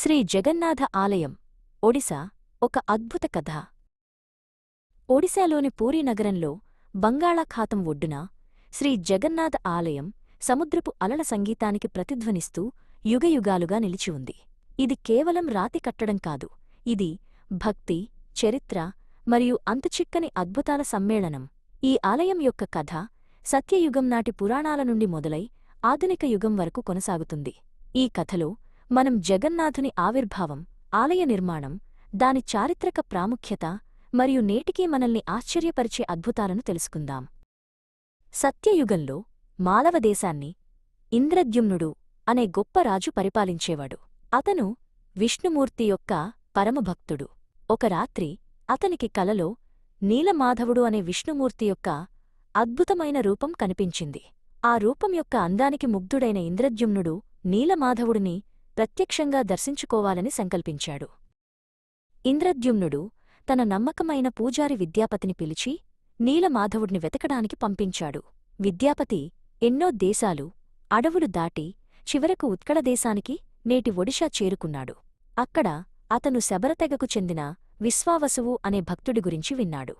శ్రీ జగన్నాథ ఆలయం ఒడిశా ఒక అద్భుత కథ. ఒడిశాలోని పూరీ నగరంలో బంగాళాఖాతం ఒడ్డున శ్రీ జగన్నాథ ఆలయం సముద్రపు అలల సంగీతానికి ప్రతిధ్వనిస్తూ యుగయుగాలుగా నిలిచి ఉంది. ఇది కేవలం రాతి కట్టడం కాదు ఇది భక్తి చరిత్ర మరియు అంతుచిక్కని అద్భుతాల సమ్మేళనం. ఈ ఆలయం యొక్క కథ సత్యయుగం నాటి పురాణాల నుండి మొదలై ఆధునిక యుగం వరకు కొనసాగుతుంది. ఈ కథలో మనం జగన్నాథుని ఆవిర్భావం ఆలయ నిర్మాణం దాని చారిత్రక ప్రాముఖ్యత మరియు నేటికీ మనల్ని ఆశ్చర్యపరిచే అద్భుతాలను తెలుసుకుందాం. సత్యయుగంలో మాలవదేశాన్ని ఇంద్రద్యుమ్నుడు అనే గొప్ప రాజు పరిపాలించేవాడు. అతను విష్ణుమూర్తి యొక్క పరమభక్తుడు. ఒక రాత్రి అతనికి కలలో నీలమాధవుడు అనే విష్ణుమూర్తి యొక్క అద్భుతమైన రూపం కనిపించింది. ఆ రూపం యొక్క అందానికి ముగ్ధుడైన ఇంద్రద్యుమ్నుడు నీలమాధవుడిని ప్రత్యక్షంగా దర్శించుకోవాలని సంకల్పించాడు. ఇంద్రద్యుమ్నుడు తన నమ్మకమైన పూజారి విద్యాపతిని పిలిచి నీలమాధవుడిని వెతకడానికి పంపించాడు. విద్యాపతి ఎన్నో దేశాలు అడవులు దాటి చివరకు ఉత్కళదేశానికి నేటి ఒడిషా చేరుకున్నాడు. అక్కడ అతను శబరతెగకు చెందిన విశ్వావసువు అనే భక్తుడి గురించి విన్నాడు.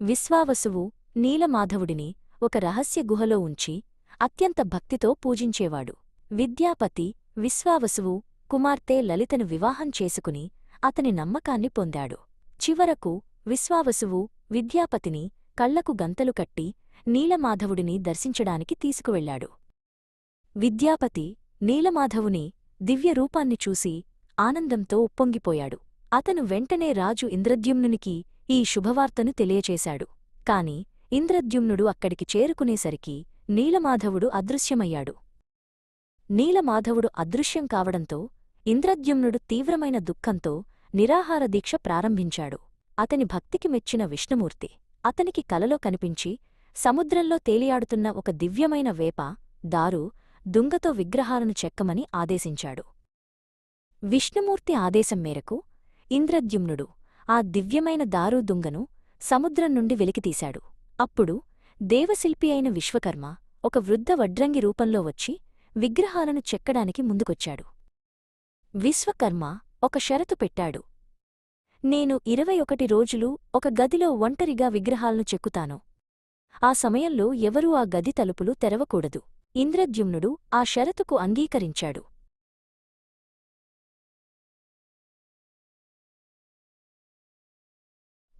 విశ్వావసువు నీలమాధవుడిని ఒక రహస్య గుహలో ఉంచి అత్యంత భక్తితో పూజించేవాడు. విద్యాపతి విశ్వావసువు కుమార్తె లలితను వివాహం చేసుకుని అతని నమ్మకాన్ని పొందాడు. చివరకు విశ్వావసువు విద్యాపతిని కళ్ళకు గంతలు కట్టి నీలమాధవుడిని దర్శించడానికి తీసుకువెళ్ళాడు విద్యాపతి నీలమాధవుని దివ్యరూపాన్ని చూసి ఆనందంతో ఉప్పొంగిపోయాడు. అతను వెంటనే రాజు ఇంద్రద్యుమ్నునికి ఈ శుభవార్తను తెలియచేశాడు. కాని ఇంద్రద్యుమ్నుడు అక్కడికి చేరుకునేసరికి నీలమాధవుడు అదృశ్యమయ్యాడు. నీలమాధవుడు అదృశ్యం కావడంతో ఇంద్రద్యుమ్నుడు తీవ్రమైన దుఃఖంతో నిరాహార దీక్ష ప్రారంభించాడు. అతని భక్తికి మెచ్చిన విష్ణుమూర్తి అతనికి కలలో కనిపించి సముద్రంలో తేలియాడుతున్న ఒక దివ్యమైన వేప దారు దుంగతో విగ్రహాలను చెక్కమని ఆదేశించాడు. విష్ణుమూర్తి ఆదేశం మేరకు ఇంద్రద్యుమ్నుడు ఆ దివ్యమైన దారు దుంగను సముద్రం నుండి వెలికితీశాడు. అప్పుడు దేవశిల్పి అయిన విశ్వకర్మ ఒక వృద్ధ వడ్రంగి రూపంలో వచ్చి విగ్రహాలను చెక్కడానికి ముందుకొచ్చాడు. విశ్వకర్మ ఒక షరతు పెట్టాడు. నేను ఇరవై ఒకటి రోజులు ఒక గదిలో ఒంటరిగా విగ్రహాలను చెక్కుతాను. ఆ సమయంలో ఎవరూ ఆ గది తలుపులు తెరవకూడదు. ఇంద్రద్యుమ్నుడు ఆ షరతుకు అంగీకరించాడు.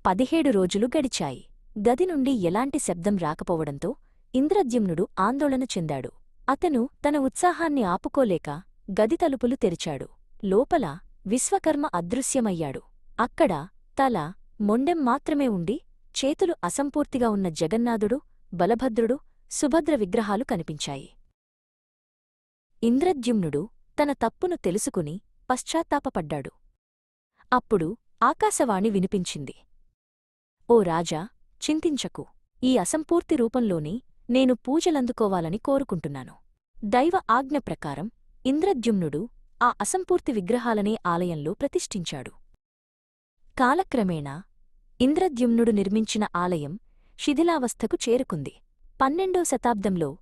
పదిహేడు రోజులు గడిచాయి. గది నుండి ఎలాంటి శబ్దం రాకపోవడంతో ఇంద్రద్యుమ్నుడు ఆందోళన చెందాడు. అతను తన ఉత్సాహాన్ని ఆపుకోలేక గది తలుపులు తెరిచాడు. లోపల విశ్వకర్మ అదృశ్యమయ్యాడు. అక్కడ తల మొండెం మాత్రమే ఉండి చేతులు అసంపూర్తిగా ఉన్న జగన్నాథుడు బలభద్రుడు సుభద్ర విగ్రహాలు కనిపించాయి. ఇంద్రద్యుమ్నుడు తన తప్పును తెలుసుకుని పశ్చాత్తాపపడ్డాడు అప్పుడు ఆకాశవాణి వినిపించింది. ఓ రాజా చింతించకు. ఈ అసంపూర్తి రూపంలోని నేను పూజలందుకోవాలని కోరుకుంటున్నాను. దైవ ఆజ్ఞ ప్రకారం ఇంద్రద్యుమ్నుడు ఆ అసంపూర్తి విగ్రహాలనే ఆలయంలో ప్రతిష్ఠించాడు. కాలక్రమేణా ఇంద్రద్యుమ్నుడు నిర్మించిన ఆలయం శిథిలావస్థకు చేరుకుంది. పన్నెండో శతాబ్దంలో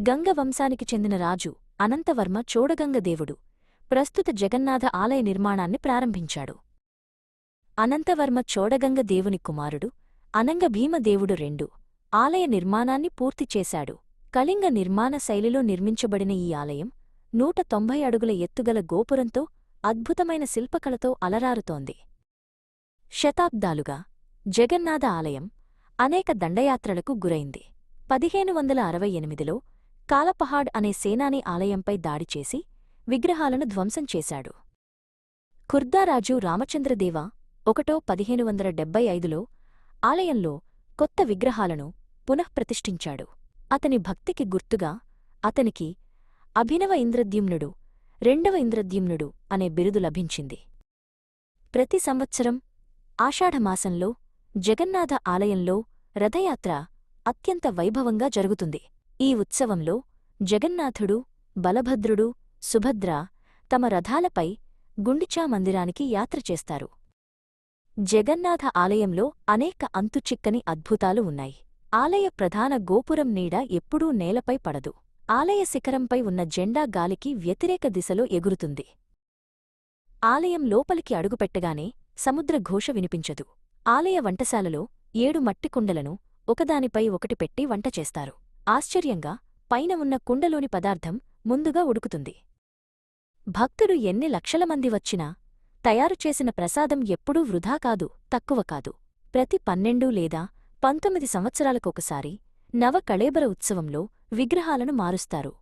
గంగ వంశానికి చెందిన రాజు అనంతవర్మ చోడగంగదేవుడు ప్రస్తుత జగన్నాథ ఆలయ నిర్మాణాన్ని ప్రారంభించాడు. అనంతవర్మ చోడగంగ దేవుని కుమారుడు అనంగభీమదేవుడు రెండు ఆలయ నిర్మాణాన్ని పూర్తి చేశాడు. కళింగ నిర్మాణ శైలిలో నిర్మించబడిన ఈ ఆలయం నూట తొంభై అడుగుల ఎత్తుగల గోపురంతో అద్భుతమైన శిల్పకళతో అలరారుతోంది. శతాబ్దాలుగా జగన్నాథ ఆలయం అనేక దండయాత్రలకు గురైంది. పదిహేను వందల అరవై ఎనిమిదిలో కాలపహాడ్ అనే సేనాని ఆలయంపై దాడిచేసి విగ్రహాలను ధ్వంసం చేశాడు. ఖుర్దారాజు రామచంద్రదేవ ఒకటో పదిహేను వందల డెబ్బై ఐదులో ఆలయంలో కొత్త విగ్రహాలను పునఃప్రతిష్ఠించాడు. అతని భక్తికి గుర్తుగా అతనికి అభినవ ఇంద్రద్యుమ్నుడు రెండవ ఇంద్రద్యుమ్నుడు అనే బిరుదు లభించింది. ప్రతి సంవత్సరం ఆషాఢమాసంలో జగన్నాథ ఆలయంలో రథయాత్ర అత్యంత వైభవంగా జరుగుతుంది. ఈ ఉత్సవంలో జగన్నాథుడు బలభద్రుడు సుభద్ర తమ రథాలపై గుండిచా మందిరానికి యాత్ర చేస్తారు. జగన్నాథ ఆలయంలో అనేక అంతుచిక్కని అద్భుతాలు ఉన్నాయి. ఆలయ ప్రధాన గోపురం నీడ ఎప్పుడూ నేలపై పడదు. ఆలయ శిఖరంపై ఉన్న జెండా గాలికి వ్యతిరేక దిశలో ఎగురుతుంది. ఆలయం లోపలికి అడుగుపెట్టగానే సముద్ర ఘోష వినిపించదు. ఆలయ వంటశాలలో ఏడు మట్టి కుండలను ఒకదానిపై ఒకటి పెట్టి వంట చేస్తారు. ఆశ్చర్యంగా పైన ఉన్న కుండలోని పదార్థం ముందుగా ఉడుకుతుంది. భక్తుడు ఎన్ని లక్షల మంది వచ్చినా తయారుచేసిన ప్రసాదం ఎప్పుడూ వృధా కాదు తక్కువ కాదు. ప్రతి పన్నెండు లేదా పంతొమ్మిది సంవత్సరాలకొకసారి నవ కళేబర ఉత్సవంలో విగ్రహాలను మారుస్తారు.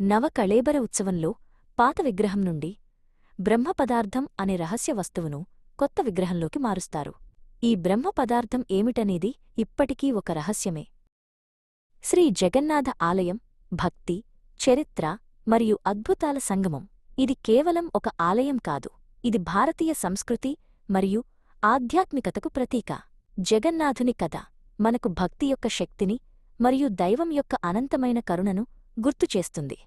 నవ కళేబర ఉత్సవంలో పాత విగ్రహం నుండి బ్రహ్మ పదార్థం అనే రహస్య వస్తువును కొత్త విగ్రహంలోకి మారుస్తారు. ఈ బ్రహ్మ పదార్థం ఏమిటనేది ఇప్పటికీ ఒక రహస్యమే. శ్రీ జగన్నాథ ఆలయం భక్తి చరిత్ర మరియు అద్భుతాల సంగమం. ఇది కేవలం ఒక ఆలయం కాదు. ఇది భారతీయ సంస్కృతి మరియు ఆధ్యాత్మికతకు ప్రతీక. జగన్నాథుని కథ మనకు భక్తి యొక్క శక్తిని మరియు దైవం యొక్క అనంతమైన కరుణను గుర్తుచేస్తుంది